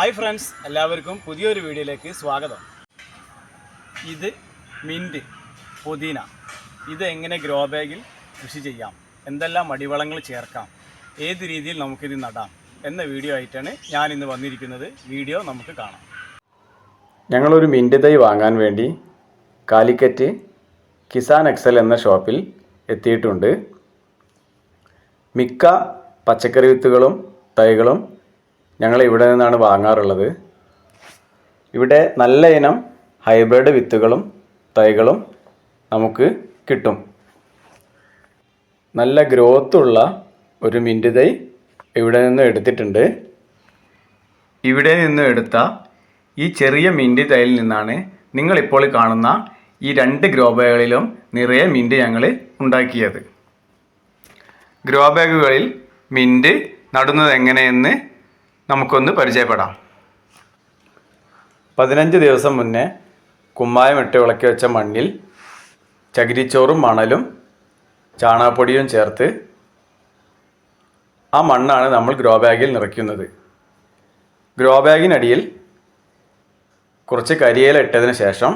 Hi friends എല്ലാവർക്കും പുതിയൊരു വീഡിയോയിലേക്ക് സ്വാഗതം. ഇത് മിന്റ് പുതിന. ഇത് എങ്ങനെ ഗ്രോ ബാഗിൽ കൃഷി ചെയ്യാം? എന്തെല്ലാം അടിവളങ്ങൾ ചേർക്കാം? ഏത് രീതിയിൽ നമുക്കിത് നടാം? എന്ന വീഡിയോ ആയിട്ടാണ് ഞാൻ ഇന്ന് വന്നിരിക്കുന്നത്. വീഡിയോ നമുക്ക് കാണാം. ഞങ്ങളൊരു മിന്റ് തൈ വാങ്ങാൻ വേണ്ടി കാലിക്കറ്റ് കിസാൻ എക്സൽ എന്ന ഷോപ്പിൽ എത്തിയിട്ടുണ്ട്. മിക്ക പച്ചക്കറി വിത്തുകളും തൈകളും ഞങ്ങൾ ഇവിടെ നിന്നാണ് വാങ്ങാറുള്ളത്. ഇവിടെ നല്ല ഇനം ഹൈബ്രിഡ് വിത്തുകളും തൈകളും നമുക്ക് കിട്ടും. നല്ല ഗ്രോത്തുള്ള ഒരു മിന്റ് തൈ ഇവിടെ നിന്ന് എടുത്തിട്ടുണ്ട്. ഇവിടെ നിന്ന് എടുത്ത ഈ ചെറിയ മിന്റ് തൈയിൽ നിന്നാണ് നിങ്ങളിപ്പോൾ കാണുന്ന ഈ രണ്ട് ഗ്രോ ബാഗുകളിലും നിറയെ മിന്റ് ഞങ്ങൾ ഉണ്ടാക്കിയത്. ഗ്രോ ബാഗുകളിൽ മിന്റ് നടുന്നത് എങ്ങനെയെന്ന് നമുക്കൊന്ന് പരിചയപ്പെടാം. പതിനഞ്ച് ദിവസം മുന്നേ കുമ്മായം ഇട്ട് ഇളക്കി വെച്ച മണ്ണിൽ ചകിരിച്ചോറും മണലും ചാണകപ്പൊടിയും ചേർത്ത് ആ മണ്ണാണ് നമ്മൾ ഗ്രോ ബാഗിൽ നിറയ്ക്കുന്നത്. ഗ്രോ ബാഗിനടിയിൽ കുറച്ച് കരിയില ഇട്ടതിന് ശേഷം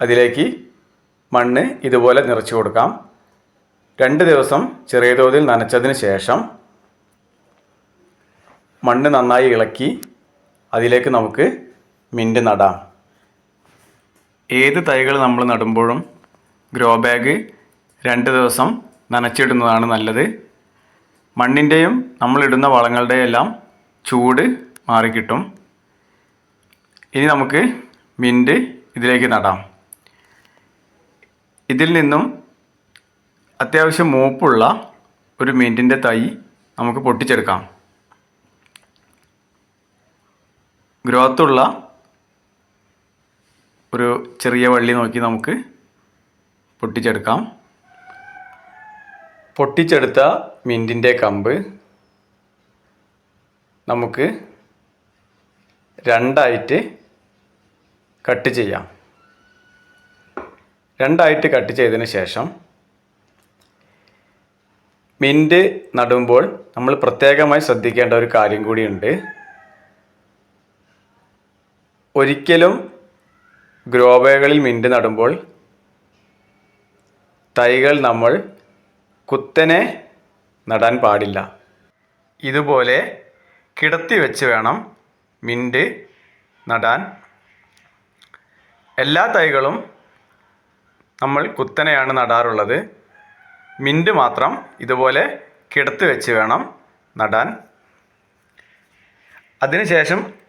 അതിലേക്ക് മണ്ണ് ഇതുപോലെ നിറച്ചു കൊടുക്കാം. രണ്ട് ദിവസം ചെറിയ തോതിൽ നനച്ചതിന് ശേഷം മണ്ണ് നന്നായി ഇളക്കി അതിലേക്ക് നമുക്ക് മിന്റ് നടാം. ഏത് തൈകൾ നമ്മൾ നടുമ്പോഴും ഗ്രോ ബാഗ് രണ്ട് ദിവസം നനച്ചിടുന്നതാണ് നല്ലത്. മണ്ണിന്റെയും നമ്മളിടുന്ന വളങ്ങളുടെയും എല്ലാം ചൂട് മാറിക്കിട്ടും ഇനി നമുക്ക് മിന്റ് ഇതിലേക്ക് നടാം. ഇതിൽ നിന്നും അത്യാവശ്യം മൂപ്പുള്ള ഒരു മിന്റിന്റെ തൈ നമുക്ക് പൊട്ടിച്ചെടുക്കാം. ഗ്രോത്തുള്ള ഒരു ചെറിയ വള്ളി നോക്കി നമുക്ക് പൊട്ടിച്ചെടുക്കാം. പൊട്ടിച്ചെടുത്ത മിന്റിന്റെ കമ്പ് നമുക്ക് രണ്ടായിട്ട് കട്ട് ചെയ്യാം. രണ്ടായിട്ട് കട്ട് ചെയ്തതിന് ശേഷം മിന്റ് നടുമ്പോൾ നമ്മൾ പ്രത്യേകമായി ശ്രദ്ധിക്കേണ്ട ഒരു കാര്യം കൂടിയുണ്ട് ഒരിക്കലും ഗ്രോവേകളിൽ മിന്റ് നടുമ്പോൾ തൈകൾ നമ്മൾ കുത്തനെ നടാൻ പാടില്ല. ഇതുപോലെ കിടത്തി വെച്ച് വേണം മിന്റ് നടാൻ. എല്ലാ തൈകളും നമ്മൾ കുത്തനെയാണ് നടാറുള്ളത്. മിന്റ് മാത്രം ഇതുപോലെ കിടത്തി വെച്ച് വേണം നടാൻ. അതിനുശേഷം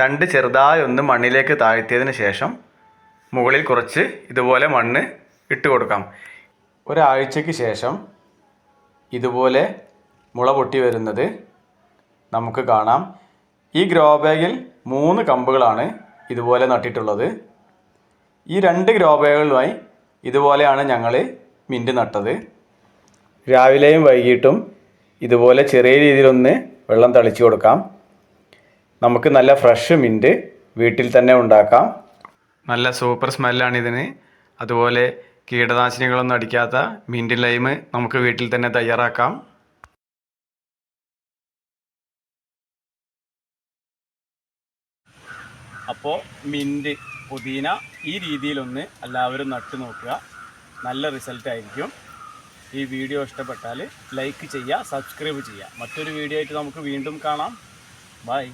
തണ്ട് ചെറുതായി ഒന്ന് മണ്ണിലേക്ക് താഴ്ത്തിയതിന് ശേഷം മുകളിൽ കുറച്ച് ഇതുപോലെ മണ്ണ് ഇട്ട് കൊടുക്കാം. ഒരാഴ്ചയ്ക്ക് ശേഷം ഇതുപോലെ മുള പൊട്ടി വരുന്നത് നമുക്ക് കാണാം. ഈ ഗ്രോ ബാഗിൽ മൂന്ന് കമ്പുകളാണ് ഇതുപോലെ നട്ടിട്ടുള്ളത്. ഈ രണ്ട് ഗ്രോ ബാഗുകളുമായി ഇതുപോലെയാണ് ഞങ്ങൾ മിന്റ് നട്ടത്. രാവിലെയും വൈകിട്ടും ഇതുപോലെ ചെറിയ രീതിയിലൊന്ന് വെള്ളം തളിച്ചു കൊടുക്കാം. നമുക്ക് നല്ല ഫ്രഷ് മിന്റ് വീട്ടിൽ തന്നെ ഉണ്ടാക്കാം. നല്ല സൂപ്പർ സ്മെല്ലാണ് ഇതിന്. അതുപോലെ കീടനാശിനികളൊന്നും അടിക്കാത്ത മിന്റ് ലൈമ് നമുക്ക് വീട്ടിൽ തന്നെ തയ്യാറാക്കാം. അപ്പോൾ മിന്റ് പുതിന ഈ രീതിയിലൊന്ന് എല്ലാവരും നട്ടു നോക്കുക. നല്ല റിസൾട്ട് ആയിരിക്കും. ഈ വീഡിയോ ഇഷ്ടപ്പെട്ടാൽ ലൈക്ക് ചെയ്യുക സബ്സ്ക്രൈബ് ചെയ്യുക. മറ്റൊരു വീഡിയോ ആയിട്ട് നമുക്ക് വീണ്ടും കാണാം. ബൈ